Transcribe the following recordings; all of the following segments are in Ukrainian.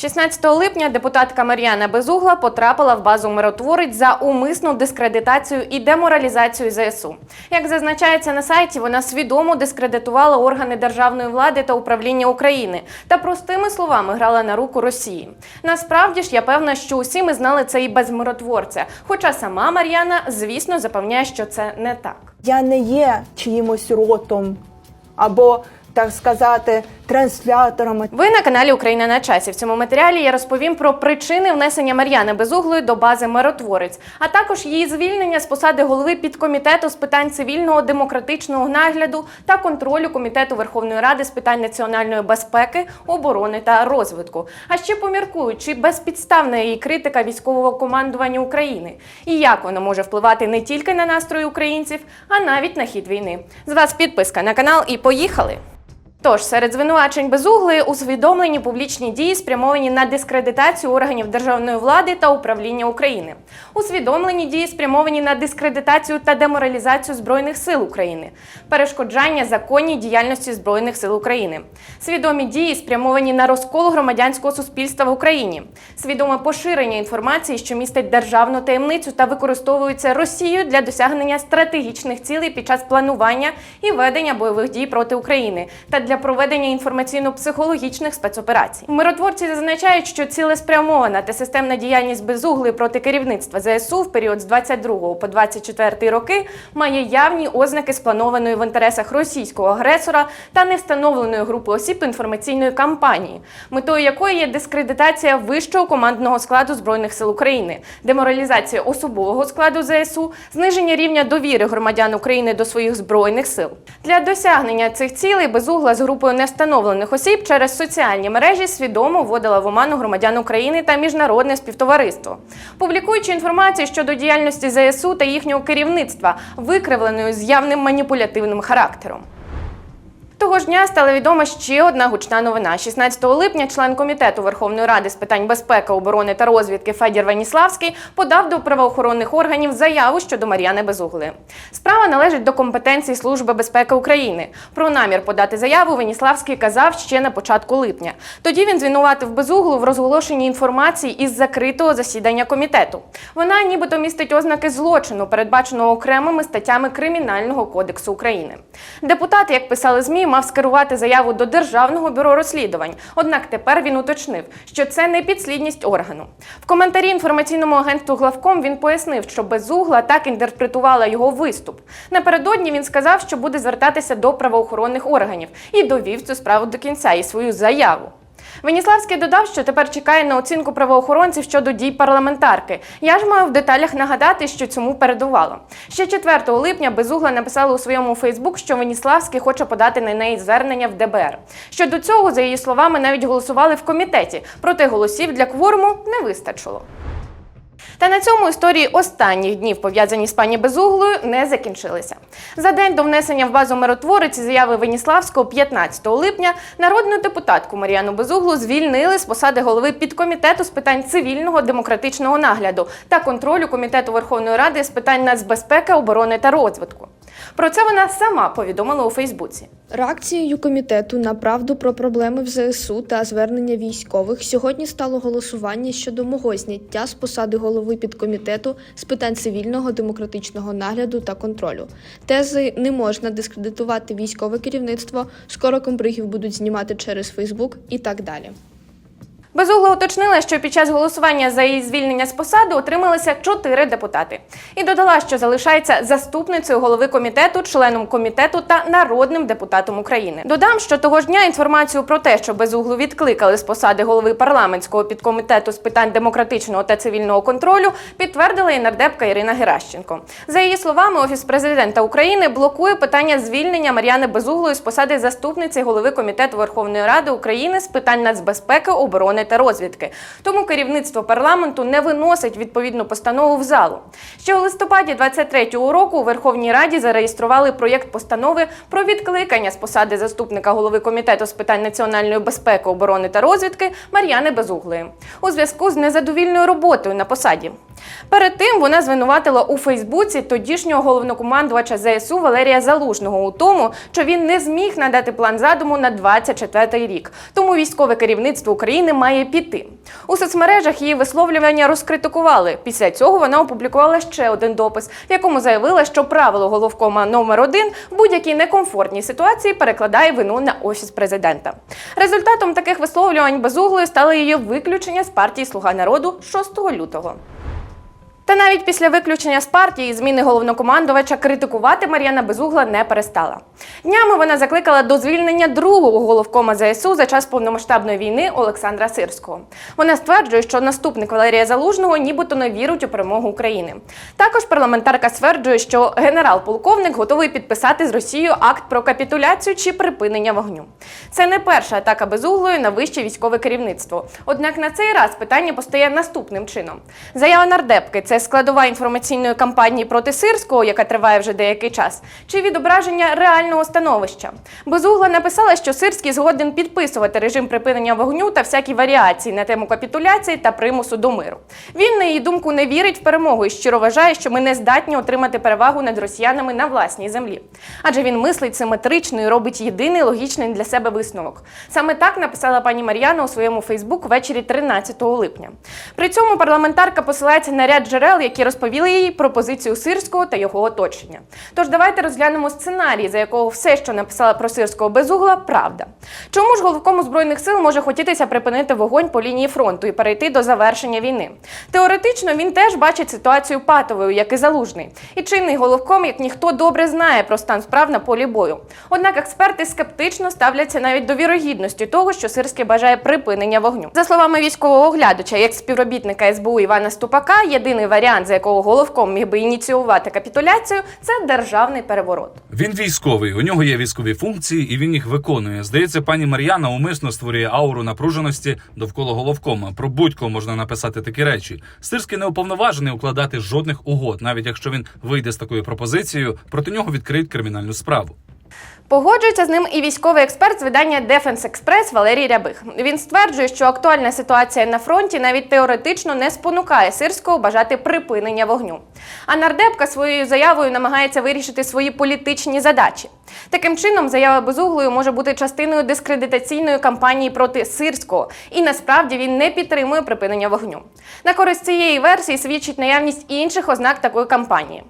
16 липня депутатка Мар'яна Безугла потрапила в базу миротворець за умисну дискредитацію і деморалізацію ЗСУ. Як зазначається на сайті, вона свідомо дискредитувала органи державної влади та управління України та простими словами грала на руку Росії. Насправді ж я певна, що усі ми знали це і без миротворця. Хоча сама Мар'яна, звісно, запевняє, що це не так. Я не є чиїмось ротом або, так сказати, транслятором. Ви на каналі Україна на часі. В цьому матеріалі я розповім про причини внесення Мар'яни Безуглої до бази миротворець, а також її звільнення з посади голови підкомітету з питань цивільного демократичного нагляду та контролю комітету Верховної Ради з питань національної безпеки, оборони та розвитку. А ще поміркую, чи безпідставна її критика військового командування України і як вона може впливати не тільки на настрої українців, а навіть на хід війни. З вас підписка на канал і поїхали! Тож серед звинувачень безуглої усвідомлені публічні дії, спрямовані на дискредитацію органів державної влади та управління України, усвідомлені дії, спрямовані на дискредитацію та деморалізацію збройних сил України, перешкоджання законній діяльності збройних сил України, свідомі дії, спрямовані на розкол громадянського суспільства в Україні, свідоме поширення інформації, що містить державну таємницю та використовується Росією для досягнення стратегічних цілей під час планування і ведення бойових дій проти України та для проведення інформаційно-психологічних спецоперацій. Миротворці зазначають, що цілеспрямована та системна діяльність безугли проти керівництва ЗСУ в період з 22 по 24 роки має явні ознаки спланованої в інтересах російського агресора та невстановленої групи осіб інформаційної кампанії, метою якої є дискредитація вищого командного складу збройних сил України, деморалізація особового складу ЗСУ, зниження рівня довіри громадян України до своїх збройних сил. Для досягнення цих цілей безугла з групою невстановлених осіб через соціальні мережі свідомо вводила в оману громадян України та міжнародне співтовариство, публікуючи інформацію щодо діяльності ЗСУ та їхнього керівництва, викривленою з явним маніпулятивним характером. Того ж дня стала відома ще одна гучна новина. 16 липня член комітету Верховної Ради з питань безпеки, оборони та розвідки Федір Ваніславський подав до правоохоронних органів заяву щодо Мар'яни Безугли. Справа належить до компетенції Служби безпеки України. Про намір подати заяву Ваніславський казав ще на початку липня. Тоді він звинуватив Безуглу в розголошенні інформації із закритого засідання комітету. Вона нібито містить ознаки злочину, передбаченого окремими статтями Кримінального кодексу України. Депутат, як писали ЗМІ, мав скерувати заяву до Державного бюро розслідувань. Однак тепер він уточнив, що це не підслідність органу. В коментарі інформаційному агентству Главком він пояснив, що безугла так інтерпретувала його виступ. Напередодні він сказав, що буде звертатися до правоохоронних органів і довів цю справу до кінця і свою заяву. Веніславський додав, що тепер чекає на оцінку правоохоронців щодо дій парламентарки. Я ж маю в деталях нагадати, що цьому передувало. Ще 4 липня Безугла написала у своєму Фейсбук, що Веніславський хоче подати на неї звернення в ДБР. Щодо цього, за її словами, навіть голосували в комітеті, проте голосів для кворуму не вистачило. Та на цьому історії останніх днів, пов'язані з пані Безуглою, не закінчилися. За день до внесення в базу миротворець заяви Веніславського 15 липня народну депутатку Мар'яну Безуглу звільнили з посади голови підкомітету з питань цивільного демократичного нагляду та контролю комітету Верховної Ради з питань нацбезпеки, оборони та розвитку. Про це вона сама повідомила у Фейсбуці. Реакцією комітету на правду про проблеми в ЗСУ та звернення військових сьогодні стало голосування щодо мого зняття з посади голови підкомітету з питань цивільного демократичного нагляду та контролю. Тези не можна дискредитувати військове керівництво, скоро комбригів будуть знімати через Фейсбук і так далі. Безугла уточнила, що під час голосування за її звільнення з посади отрималися чотири депутати, і додала, що залишається заступницею голови комітету, членом комітету та народним депутатом України. Додам, що того ж дня інформацію про те, що безуглу відкликали з посади голови парламентського підкомітету з питань демократичного та цивільного контролю, підтвердила і нардепка Ірина Геращенко. За її словами, офіс президента України блокує питання звільнення Мар'яни Безуглої з посади заступниці голови комітету Верховної Ради України з питань нацбезпеки, оборони та розвідки. Тому керівництво парламенту не виносить відповідну постанову в залу. Ще у листопаді 23-го року у Верховній Раді зареєстрували проєкт постанови про відкликання з посади заступника голови комітету з питань національної безпеки, оборони та розвідки Мар'яни Безуглої у зв'язку з незадовільною роботою на посаді. Перед тим вона звинуватила у Фейсбуці тодішнього головнокомандувача ЗСУ Валерія Залужного у тому, що він не зміг надати план задуму на 24 рік. Тому військове керівництво України має піти. У соцмережах її висловлювання розкритикували. Після цього вона опублікувала ще один допис, в якому заявила, що правило головкома номер один в будь-якій некомфортній ситуації перекладає вину на офіс президента. Результатом таких висловлювань безуглою стало її виключення з партії Слуга народу 6 лютого. Та навіть після виключення з партії зміни головнокомандувача критикувати Мар'яна Безугла не перестала. Днями вона закликала до звільнення другого головкома ЗСУ за час повномасштабної війни Олександра Сирського. Вона стверджує, що наступник Валерія Залужного нібито не вірить у перемогу України. Також парламентарка стверджує, що генерал-полковник готовий підписати з Росією акт про капітуляцію чи припинення вогню. Це не перша атака безуглої на вище військове керівництво. Однак на цей раз питання постає наступним чином: заява нардепки це складова інформаційної кампанії проти Сирського, яка триває вже деякий час, чи відображення реального становища. Безугла написала, що Сирський згоден підписувати режим припинення вогню та всякі варіації на тему капітуляції та примусу до миру. Він, на її думку, не вірить в перемогу і щиро вважає, що ми не здатні отримати перевагу над росіянами на власній землі. Адже він мислить симетрично і робить єдиний логічний для себе висновок. Саме так написала пані Мар'яна у своєму Фейсбук ввечері 13 липня. При цьому парламентарка посилається на ряд джерел, які розповіли їй про позицію Сирського та його оточення. Тож давайте розглянемо сценарій, за якого все, що написала про Сирського безугла, правда. Чому ж головкому збройних сил може хотітися припинити вогонь по лінії фронту і перейти до завершення війни? Теоретично він теж бачить ситуацію патовою, як і залужний. І чинний головком, як ніхто добре знає про стан справ на полі бою. Однак експерти скептично ставляться навіть до вірогідності того, що Сирський бажає припинення вогню. За словами військового оглядача, як співробітника СБУ Івана Ступака, єдиний варіант, за якого головком міг би ініціювати капітуляцію, це державний переворот. Він військовий, у нього є військові функції, і він їх виконує. Здається, пані Мар'яна умисно створює ауру напруженості довкола головкома. Про будь-кого можна написати такі речі. Стирський не уповноважений укладати жодних угод, навіть якщо він вийде з такою пропозицією, проти нього відкриють кримінальну справу. Погоджується з ним і військовий експерт з видання Defense Express Валерій Рябих. Він стверджує, що актуальна ситуація на фронті навіть теоретично не спонукає Сирського бажати припинення вогню. А нардепка своєю заявою намагається вирішити свої політичні задачі. Таким чином, заява безуглою може бути частиною дискредитаційної кампанії проти Сирського, і насправді він не підтримує припинення вогню. На користь цієї версії свідчить наявність інших ознак такої кампанії.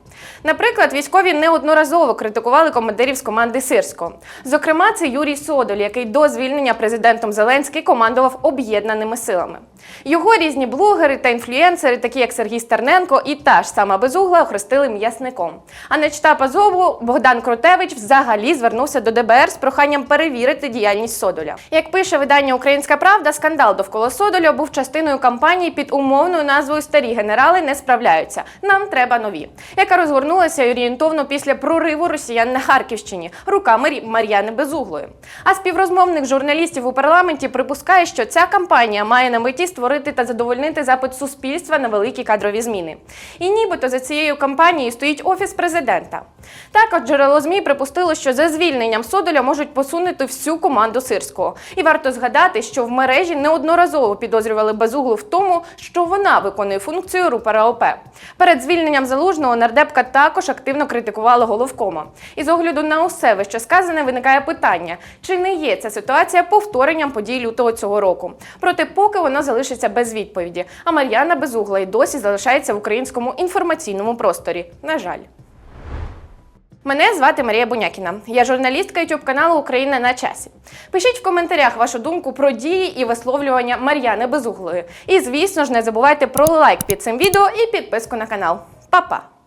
Наприклад, військові неодноразово критикували командирів з команди Сирського. Зокрема, це Юрій Содоль, який до звільнення президентом Зеленський командував об'єднаними силами. Його різні блогери та інфлюенсери, такі як Сергій Стерненко і та ж сама безугла, охрестили м'ясником. А на штаб Азову Богдан Кротевич взагалі звернувся до ДБР з проханням перевірити діяльність Содоля. Як пише видання Українська Правда, скандал довкола Содоля був частиною кампанії під умовною назвою Старі генерали не справляються. Нам треба нові, яка розгорнулася орієнтовно після прориву росіян на Харківщині руками Мар'яни Безуглої. А співрозмовник журналістів у парламенті припускає, що ця кампанія має на меті створити та задовольнити запит суспільства на великі кадрові зміни. І нібито за цією кампанією стоїть офіс президента. Також джерело ЗМІ припустило, що за звільненням Содоля можуть посунути всю команду Сирського. І варто згадати, що в мережі неодноразово підозрювали Безуглу в тому, що вона виконує функцію рупора ОП. Перед звільненням залужного нардепка також активно критикувала головкома. І з огляду на усе вище сказане виникає питання, чи не є ця ситуація повторенням подій лютого цього року. Проте поки воно залишиться без відповіді. А Мар'яна Безугла й досі залишається в українському інформаційному просторі. На жаль. Мене звати Марія Бунякіна. Я журналістка youtube каналу Україна на часі. Пишіть в коментарях вашу думку про дії і висловлювання Мар'яни Безуглої. І звісно ж, не забувайте про лайк під цим відео і підписку на канал. Па-па!